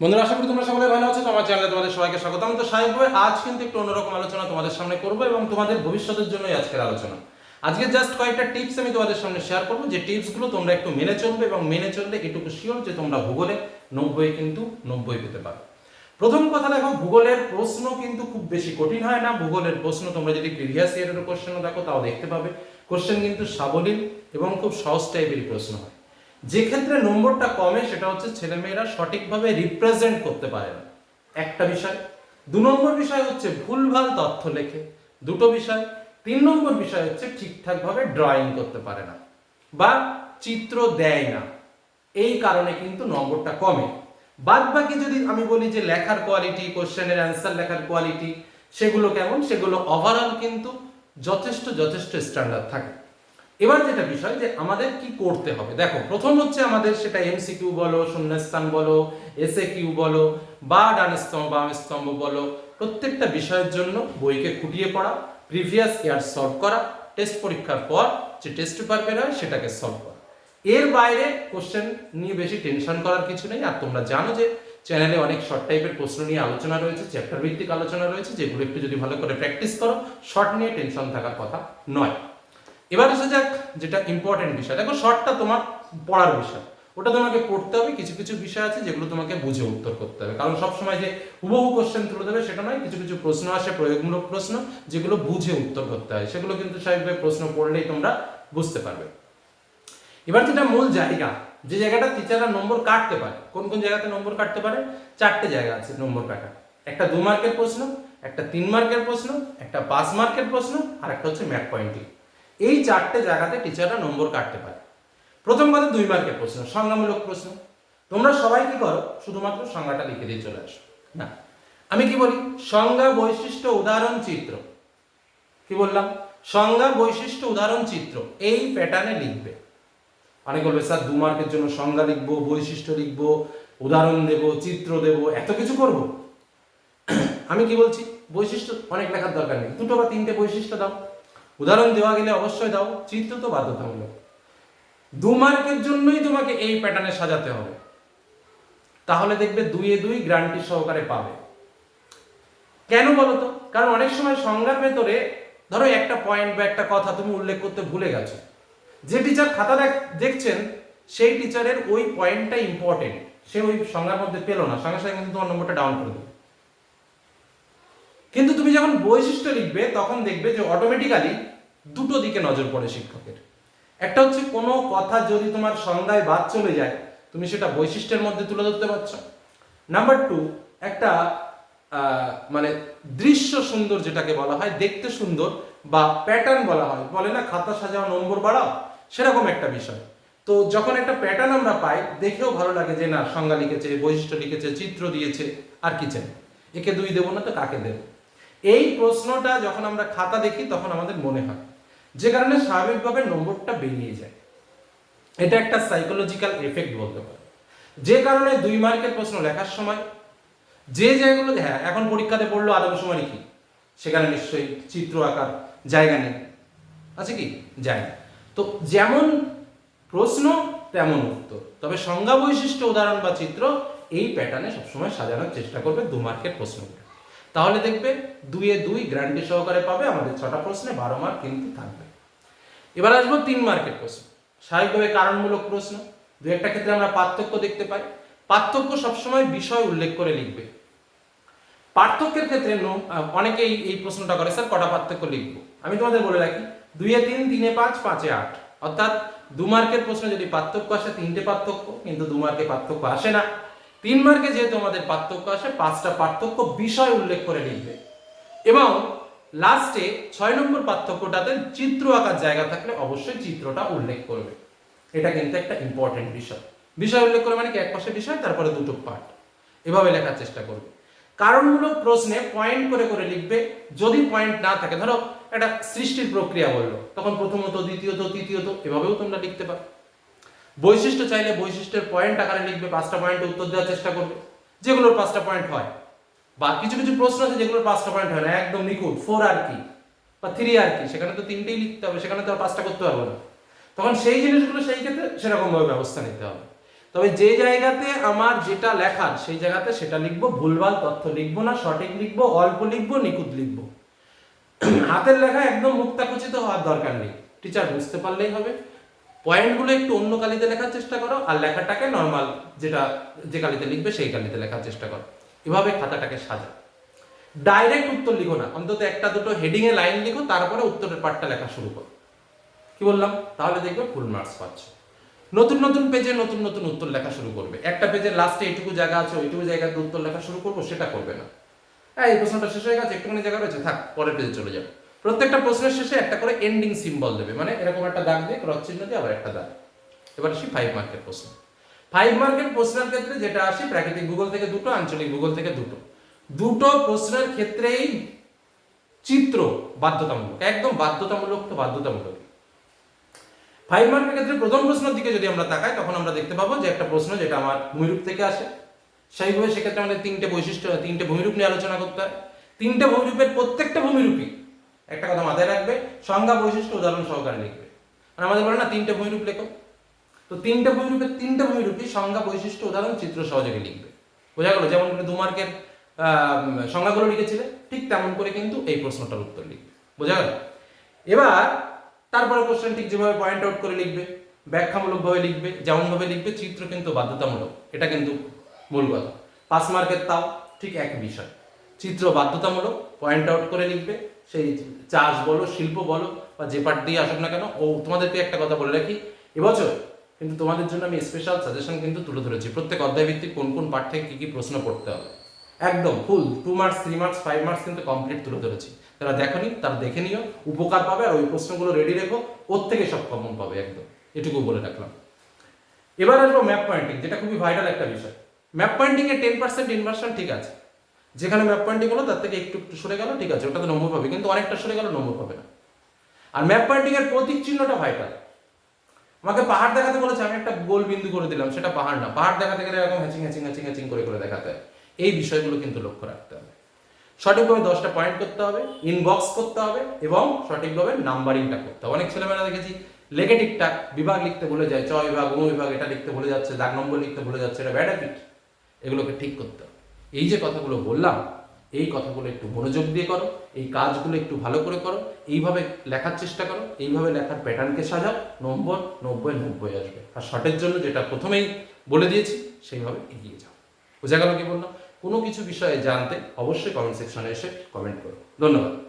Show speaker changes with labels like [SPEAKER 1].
[SPEAKER 1] বন্ধুরা, আশা করি তোমরা সকলে ভালো আছো আমার চ্যানেলে তোমাদের সবাইকে স্বাগত আমি তো স্বাভাবিকভাবে আজ কিন্তু একটু অন্যরকম আলোচনা তোমাদের সামনে করব এবং তোমাদের ভবিষ্যতের জন্যই আজকের আলোচনা। আজকে জাস্ট কয়েকটা টিপস আমি তোমাদের সামনে শেয়ার করব, যে টিপসগুলো তোমরা একটু মেনে চলবে এবং মেনে চললে এটুকু শিওর যে তোমরা ভূগোলে নব্বই কিন্তু নব্বই পেতে পারো। প্রথম কথা দেখো, ভূগোলের প্রশ্ন কিন্তু খুব বেশি কঠিন হয় না। ভূগোলের প্রশ্ন তোমরা যদি প্রিভিয়াস ইয়ারের কোশ্চেনও দেখো, তাও দেখতে পাবে। কোশ্চেন কিন্তু সাবলীল এবং খুব সহজ টাইপেরই প্রশ্ন হয়। যে ক্ষেত্রে নম্বরটা কমে, সেটা হচ্ছে ছেলেমেয়েরা সঠিকভাবে রিপ্রেজেন্ট করতে পারে না। একটা বিষয়। দু নম্বর বিষয় হচ্ছে ভুলভাল তথ্য লেখে। দুটো বিষয়। তিন নম্বর বিষয় হচ্ছে ঠিকঠাকভাবে ড্রয়িং করতে পারে না বা চিত্র দেয় না। এই কারণে কিন্তু নম্বরটা কমে। বাদ বাকি যদি আমি বলি যে লেখার কোয়ালিটি কোশ্চেনের অ্যান্সার লেখার কোয়ালিটি সেগুলো কেমন? সেগুলো ওভারঅল কিন্তু যথেষ্ট যথেষ্ট স্ট্যান্ডার্ড থাকে। এবার যেটা বিষয় যে আমাদের কি করতে হবে? দেখো, প্রথম হচ্ছে আমাদের সেটা এমসিকিউ বলো, শূন্যস্থান বলো এসএ কিউ বলো, বা ডান স্তম্ভ, বাম স্তম্ভ বলো। প্রত্যেকটা বিষয়ের জন্য বইকে খুঁটিয়ে পড়া প্রিভিয়াস ইয়ার সলভ করা টেস্ট পরীক্ষার পর যে টেস্ট পেপার বের হয় সেটাকে সলভ করা। এর বাইরে কোশ্চেন নিয়ে বেশি টেনশন করার কিছু নেই। আর তোমরা জানো যে চ্যানেলে অনেক শর্ট টাইপের প্রশ্ন নিয়ে আলোচনা রয়েছে চ্যাপ্টার ভিত্তিক আলোচনা রয়েছে, যেগুলো একটু যদি ভালো করে প্র্যাকটিস করো শর্ট নিয়ে টেনশন থাকার কথা নয়। এবার আসা যাক যেটা ইম্পর্টেন্ট বিষয়। দেখো শর্টটা তোমার পড়ার বিষয়। ওটা তোমাকে পড়তে হবে, কিছু কিছু বিষয় আছে যেগুলো তোমাকে বুঝে উত্তর করতে হবে। কারণ সবসময় যে হুবহু কোশ্চেন তুলে দেবে সেটা নয়, কিছু কিছু প্রশ্ন আসে, প্রয়োগমূলক প্রশ্ন যেগুলো বুঝে উত্তর করতে হয়। সেগুলো কিন্তু স্বাভাবিকভাবে প্রশ্ন পড়লেই তোমরা বুঝতে পারবে। এবার যেটা মূল জায়গা, যে জায়গাটা টিচাররা নম্বর কাটতে পারে। কোন কোন জায়গাতে নম্বর কাটতে পারে? চারটে জায়গা আছে নম্বর কাটা। একটা দু মার্কের প্রশ্ন, একটা তিন মার্কের প্রশ্ন, একটা পাঁচ মার্কের প্রশ্ন, আর একটা হচ্ছে ম্যাথ পয়েন্টিং এই চারটে জায়গাতে টিচাররা নম্বর কাটতে পারে। প্রথম কথা দুই মার্কের প্রশ্ন, সংজ্ঞামূলক প্রশ্ন। তোমরা সবাই কি করো? শুধুমাত্র সংজ্ঞাটা লিখে দিয়ে চলে আসো। না। আমি কি বলি? সংজ্ঞা বৈশিষ্ট্য উদাহরণ চিত্র। কি বললাম? সংজ্ঞা বৈশিষ্ট্য উদাহরণ চিত্র, এই প্যাটার্নে লিখবে। অনেক বলবে, স্যার, দু মার্কের জন্য সংজ্ঞা লিখব, বৈশিষ্ট্য লিখব, উদাহরণ দেব, চিত্র দেব, এত কিছু করব? আমি কি বলছি? বৈশিষ্ট্য অনেক লেখার দরকার নেই। দুটো বা তিনটে বৈশিষ্ট্য দাও। উদাহরণ দেওয়া গেলে অবশ্যই দাও, চিত্র তো বাধ্যতামূলক। দু মার্কের জন্যই তোমাকে এই প্যাটার্নে সাজাতে হবে। তাহলে দেখবে দুইয়ে দুই গ্রান্টি সহকারে পাবে। কেন বলো তো? কারণ অনেক সময় সংজ্ঞার ভেতরে ধরো একটা পয়েন্ট বা একটা কথা তুমি উল্লেখ করতে ভুলে গেছো। যে টিচার খাতা দেখ- দেখছেন, সেই টিচারের ওই পয়েন্টটা ইম্পর্টেন্ট সে ওই সংজ্ঞার মধ্যে পেল না। সঙ্গে সঙ্গে কিন্তু তোমার নম্বরটা ডাউন করে দেবে যখন বৈশিষ্ট্য লিখবে, তখন দেখবে যে অটোমেটিক্যালি দুটো দিকে নজর পড়ে শিক্ষকের। একটা হচ্ছে কোনো কথা যদি তোমার সংজ্ঞায় বাদ চলে যায়, তুমি সেটা বৈশিষ্ট্যের মধ্যে তুলে ধরতে পারছ। নাম্বার টু একটা মানে দৃশ্য সুন্দর যেটাকে বলা হয়, দেখতে সুন্দর বা প্যাটার্ন বলা হয়, বলে না খাতা সাজাও, নম্বর বাড়াও, সেরকম একটা বিষয়। তো যখন একটা প্যাটার্ন আমরা পাই, দেখেও ভালো লাগে যে না, সংজ্ঞা লিখেছে, বৈশিষ্ট্য লিখেছে, চিত্র দিয়েছে, আর কি চাই? একে দুই দেবো না তো কাকে দেবো? এই প্রশ্নটা যখন আমরা খাতা দেখি, তখন আমাদের মনে হয়। যে কারণে স্বাভাবিকভাবে নম্বরটা বেরিয়ে যায়। এটা একটা সাইকোলজিক্যাল এফেক্ট বলতে পারে যে কারণে দুই মার্কের প্রশ্ন লেখার সময় যে জায়গাগুলো হ্যাঁ এখন পরীক্ষাতে পড়ল আদমশুমারি কি? সেখানে নিশ্চয়ই চিত্র আঁকার জায়গা নেই। আছে কি? না। তো যেমন প্রশ্ন, তেমন উত্তর। তবে সংজ্ঞা বৈশিষ্ট্য, উদাহরণ বা চিত্র এই প্যাটার্নে সবসময় সাজানোর চেষ্টা করবে দু মার্কের প্রশ্নগুলো। তাহলে দেখবে দুইয়ে দুই গ্যারান্টি সহকারে পাবে, আমাদের ছটা প্রশ্নে বারো মার্ক কিন্তু থাকবে। এবার আসব তিন মার্কের প্রশ্ন। স্বাভাবিকভাবে কারণমূলক প্রশ্ন। দু একটা ক্ষেত্রে আমরা পার্থক্য দেখতে পাই। পার্থক্য সবসময় বিষয় উল্লেখ করে লিখবে। পার্থক্যের ক্ষেত্রে অনেকেই এই প্রশ্নটা করে, স্যার, কটা পার্থক্য লিখব? আমি তোমাদের বলে রাখি দুইয়ে তিন, তিনে পাঁচ, পাঁচে আট। অর্থাৎ দু মার্কের প্রশ্নে যদি পার্থক্য আসে, তিনটে পার্থক্য, কিন্তু দু মার্কে পার্থক্য আসে না। তিন মার্কে যেহেতু আমাদের পার্থক্য আসে, পাঁচটা পার্থক্য বিষয় উল্লেখ করে লিখবে। এবং লাস্টে ছয় নম্বর পার্থক্যটাতে চিত্র আঁকার জায়গা থাকলে অবশ্যই চিত্রটা উল্লেখ করবে। এটা কিন্তু একটা ইম্পর্টেন্ট বিষয়। বিষয় উল্লেখ করে মানে কি? এক পাশে বিষয়, তারপরে দুটো পার্ট এভাবে লেখার চেষ্টা করবে। কারণমূলক প্রশ্নে পয়েন্ট করে করে লিখবে। যদি পয়েন্ট না থাকে, ধরো একটা সৃষ্টির প্রক্রিয়া বলল, তখন প্রথমত, দ্বিতীয়ত, তৃতীয়ত, এভাবেও তোমরা লিখতে পারো। বৈশিষ্ট্য চাইলে বৈশিষ্ট্যের পয়েন্ট আকারে লিখবে, পাঁচটা পয়েন্টে উত্তর দেওয়ার চেষ্টা করবে। যেগুলোর পাঁচটা পয়েন্ট হয়। বা কিছু কিছু প্রশ্ন আছে যেগুলোর পাঁচটা পয়েন্ট হয় না। একদম নিখুঁত। ফোর আর কি বা থ্রি আর কি। সেখানে তো তিনটেই লিখতে হবে, সেখানে তো আর পাঁচটা করতে পারব না। তখন সেই জিনিসগুলো সেই ক্ষেত্রে সেরকমভাবে ব্যবস্থা নিতে হবে। তবে যে জায়গাতে আমার যেটা লেখার, সেই জায়গাতে সেটা লিখব, ভুলভাল তথ্য লিখব না, সঠিক লিখব, অল্প লিখব, নিখুঁত লিখব। হাতের লেখা একদম মুক্তাকুচিত হওয়ার দরকার নেই। টিচার বুঝতে পারলেই হবে। পয়েন্টগুলো একটু অন্য কালিতে লেখার চেষ্টা করো, আর লেখাটাকে নর্মাল যেটা, যে কালিতে লিখবে সেই কালিতে লেখার চেষ্টা করো। এভাবে খাতাটাকে সাজা ডাইরেক্ট উত্তর লিখো না, অন্তত একটা দুটো হেডিং এ লাইন লিখো, তারপরে উত্তরের পার্টটা লেখা শুরু করো। কি বললাম? তাহলে দেখবে ফুল মার্কস পাচ্ছ। নতুন নতুন পেজে নতুন নতুন উত্তর লেখা শুরু করবে। একটা পেজের লাস্টে এইটুকু জায়গা আছে, ওইটুকু জায়গাতে উত্তর লেখা শুরু করব, সেটা করবে না। হ্যাঁ এই প্রশ্নটা শেষ হয়ে গেছে, একটুখানি জায়গা রয়েছে, থাক, পরের পেজে চলে যাবে। প্রত্যেকটা প্রশ্নের শেষে একটা করে এন্ডিং সিম্বল দেবে। মানে এরকম একটা দাগ দিয়ে ক্রস চিহ্ন দিয়ে আবার একটা দাগ। এবার আসি ফাইভ মার্কের প্রশ্ন। ফাইভ মার্কের প্রশ্নের ক্ষেত্রে যেটা আসি, প্রাকৃতিক ভূগোল থেকে দুটো, আঞ্চলিক ভূগোল থেকে দুটো। দুটো প্রশ্নের ক্ষেত্রেই চিত্র বাধ্যতামূলক, একদম বাধ্যতামূলক তো বাধ্যতামূলক। ফাইভ মার্কের ক্ষেত্রে প্রথম প্রশ্নের দিকে যদি আমরা তাকাই, তখন আমরা দেখতে পাবো যে একটা প্রশ্ন যেটা আমার ভূমিরূপ থেকে আসে। সেইভাবে সেক্ষেত্রে আমাদের তিনটে বৈশিষ্ট্য, তিনটে ভূমিরূপ নিয়ে আলোচনা করতে হয়। তিনটে ভূমিরূপের প্রত্যেকটা ভূমিরূপই একটা কথা মাথায় রাখবে, সংজ্ঞা বৈশিষ্ট্য উদাহরণ সহকারে লিখবে। আর আমাদের বলে না, তিনটে ভূমিরূপ লেখো। তো তিনটে ভূমিরূপের তিনটে ভূমিরূপই সংজ্ঞা বৈশিষ্ট্য উদাহরণ চিত্র সহযোগে লিখবে। বোঝা গেল? যেমন করে দু মার্কের সংজ্ঞাগুলো লিখেছিলে, ঠিক তেমন করে কিন্তু এই প্রশ্নটার উত্তর লিখবে। বোঝা গেল? এবার, তারপরে কোশ্চেন ঠিক যেভাবে পয়েন্ট আউট করে লিখবে, ব্যাখ্যামূলকভাবে লিখবে, যেমনভাবে লিখবে, চিত্র কিন্তু বাধ্যতামূলক। এটা কিন্তু মূল কথা। পাস মার্কের তাও ঠিক এক বিষয়। চিত্র বাধ্যতামূলক পয়েন্ট আউট করে লিখবে সেই চাষ বলো, শিল্প বলো, বা যে পার্ট দিয়ে আসুক না কেন, ও তোমাদেরকে একটা কথা বলে রাখি, এবছর কিন্তু তোমাদের জন্য আমি স্পেশাল সাজেশন কিন্তু তুলে ধরেছি। প্রত্যেক অধ্যায় ভিত্তিক কোন কোন পার্ট থেকে কী কি প্রশ্ন পড়তে হবে। একদম full two marks three marks five marks কিন্তু কমপ্লিট তুলে ধরেছি। তারা দেখনি তারা দেখে নিও, উপকার পাবে আর ওই প্রশ্নগুলো রেডি রেখো, ওর থেকে সব কমন পাবে একদম। এটুকু বলে রাখলাম। এবার আসব ম্যাপ পয়েন্টিং যেটা খুবই ভাইটাল একটা বিষয়। ম্যাপ পয়েন্টিং এ টেন পার্সেন্ট ইনভার্সন ঠিক আছে। যেখানে ম্যাপ পয়েন্টিং হলো তার থেকে একটু একটু সরে গেল, ঠিক আছে ওটাতে নম্বর পাবে, কিন্তু অনেকটা সরে গেল নম্বর পাবে না। আর ম্যাপ পয়েন্টিং এর প্রতীক চিহ্নটা ভাইটাল আমাকে পাহাড় দেখাতে বলেছে, আমি একটা গোল বিন্দু করে দিলাম, সেটা পাহাড় না। পাহাড় দেখাতে গেলে এরকম হ্যাচিং হ্যাচিং হ্যাচিং হ্যাচিং করে করে দেখাতে হয়। এই বিষয়গুলো কিন্তু লক্ষ্য রাখতে হবে। সঠিকভাবে দশটা পয়েন্ট করতে হবে ইনবক্স করতে হবে, এবং সঠিকভাবে নাম্বারিংটা করতে হবে। অনেক ছেলেমেয়েরা দেখেছি, লেখে ঠিকঠাক, বিভাগ লিখতে ভুলে যায়, চ বিভাগ অনু বিভাগ, এটা লিখতে ভুলে যাচ্ছে, দাগ, নম্বর লিখতে ভুলে যাচ্ছে, এটা হ্যাবিট এগুলোকে ঠিক করতে হবে। এই যে কথাগুলো বললাম, এই কথাগুলো একটু মনোযোগ দিয়ে করো, এই কাজগুলো একটু ভালো করে করো, এইভাবে লেখার চেষ্টা করো, এইভাবে লেখার প্যাটার্নকে সাজাও, নম্বর নব্বই নব্বই আসবে। আর শর্টের জন্য যেটা প্রথমেই বলে দিয়েছি, সেইভাবে এগিয়ে যাও। বোঝা গেল কি বললাম? কোনো কিছু বিষয়ে জানতে অবশ্যই কমেন্ট সেকশনে এসে কমেন্ট করো। ধন্যবাদ।